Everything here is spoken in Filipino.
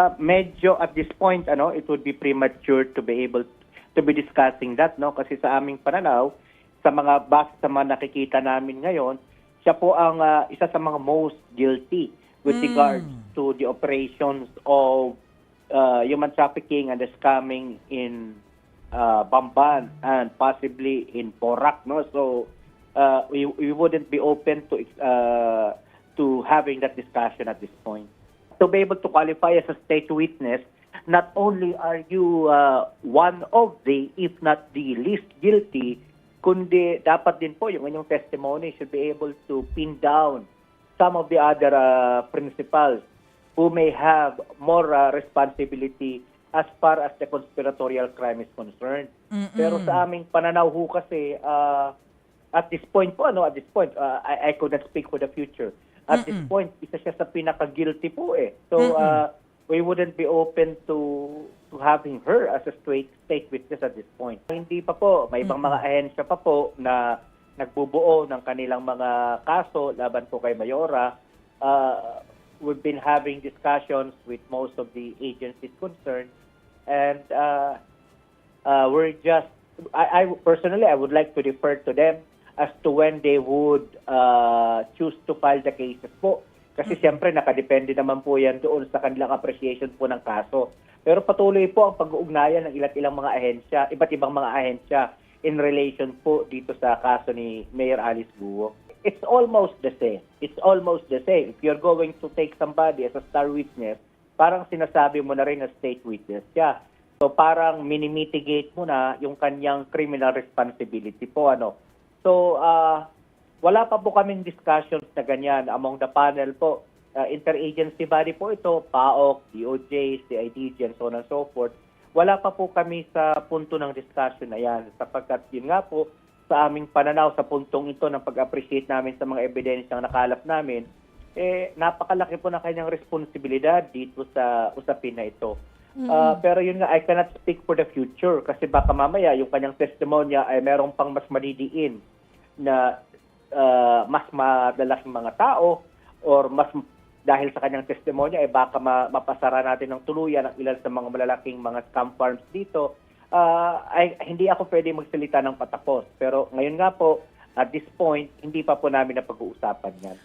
Uh, medyo at this point, ano, it would be premature to be able to be discussing that, no? Kasi sa aming pananaw, sa mga base sa mga nakikita namin ngayon, siya po ang ah, isa sa mga most guilty with Mm. regards to the operations of uh, human trafficking and the scamming in uh, Bamban and possibly in Porac, no? So uh, we we wouldn't be open to uh, to having that discussion at this point. To be able to qualify as a state witness, not only are you uh, one of the, if not the least guilty, kundi dapat din po yung inyong testimony should be able to pin down some of the other uh, principals who may have more uh, responsibility as far as the conspiratorial crime is concerned. Mm-mm. Pero sa aming pananaw ho kasi, uh, at this point po, ano, at this point, uh, I, I could not speak for the future. At this Mm-mm. point, isa siya sa pinaka-guilty po eh. So, uh, we wouldn't be open to to having her as a straight state witness at this point. Hindi pa po, may ibang mga ahensya pa po na nagbubuo ng kanilang mga kaso laban po kay Mayora. Uh, we've been having discussions with most of the agencies concerned and uh, uh, we're just I, I personally I would like to defer to them as to when they would uh, choose to file the cases po. Kasi siyempre nakadepende naman po yan doon sa kanilang appreciation po ng kaso. Pero patuloy po ang pag-uugnayan ng iba't ilang mga ahensya, iba't ibang mga ahensya in relation po dito sa kaso ni Mayor Alice Guo. It's almost the same. It's almost the same. If you're going to take somebody as a star witness, parang sinasabi mo na rin na state witness siya. So parang minimitigate mo na yung kanyang criminal responsibility po ano. So uh, wala pa po kaming discussions na ganyan among the panel po. Uh, interagency body po ito, PAOK, DOJ, CIDG, and so on and so forth. Wala pa po kami sa punto ng discussion na yan sapagkat yun nga po sa aming pananaw sa puntong ito ng pag-appreciate namin sa mga ebidensyang nakalap namin, eh napakalaki po ng kanyang responsibilidad dito sa usapin na ito. Ah, pero yun nga, I cannot speak for the future kasi baka mamaya yung kanyang testimonya ay merong pang mas madidiin na ah, mas madalaking mga tao or mas dahil sa kanyang testimonya ay baka ma- mapasara natin ng tuluyan ang ilan sa mga malalaking mga scam farms dito. Ah, ay hindi ako pwede magsalita ng patapos. Pero ngayon nga po, at this point, hindi pa po namin na pag-uusapan yan.